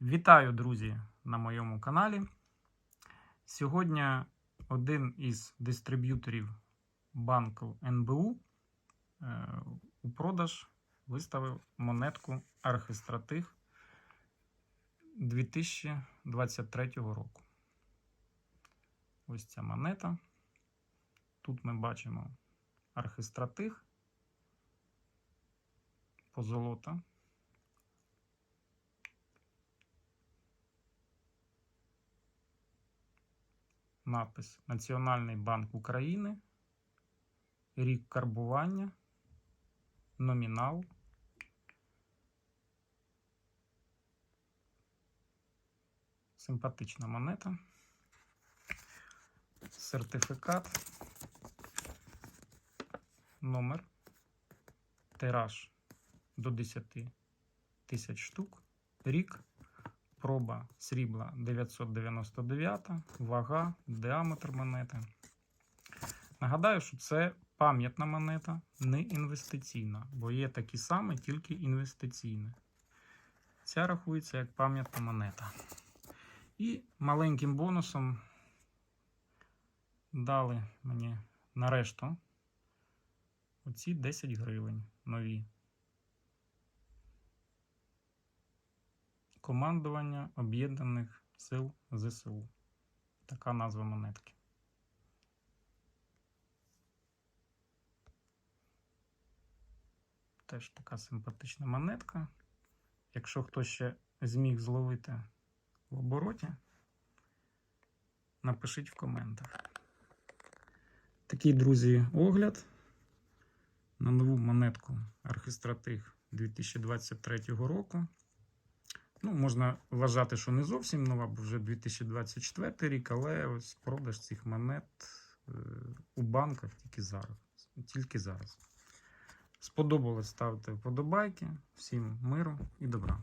Вітаю, друзі, на моєму каналі. Сьогодні один із дистриб'юторів банку НБУ е, у продаж виставив монетку Архистратих 2023 року. Ось ця монета. Тут ми бачимо архистратих, позолота. Напис Національний банк України, рік карбування, номінал. Симпатична монета. Сертифікат. Номер. Тираж до 10 тисяч штук. Рік. Проба срібла 999, вага, діаметр монети. Нагадаю, що це пам'ятна монета, не інвестиційна, бо є такі самі, тільки інвестиційні. Ця рахується як пам'ятна монета. І маленьким бонусом дали мені нарешту оці 10 гривень нові. Командування Об'єднаних Сил ЗСУ. Така назва монетки. Теж така симпатична монетка. Якщо хто ще зміг зловити в обороті, напишіть в коментах. Такий, друзі, огляд на нову монетку Архистратих 2023 року. Ну, можна вважати, що не зовсім нова, бо вже 2024 рік, але ось продаж цих монет е, у банках тільки зараз. Тільки зараз. Сподобалось ставте вподобайки. Всім миру і добра.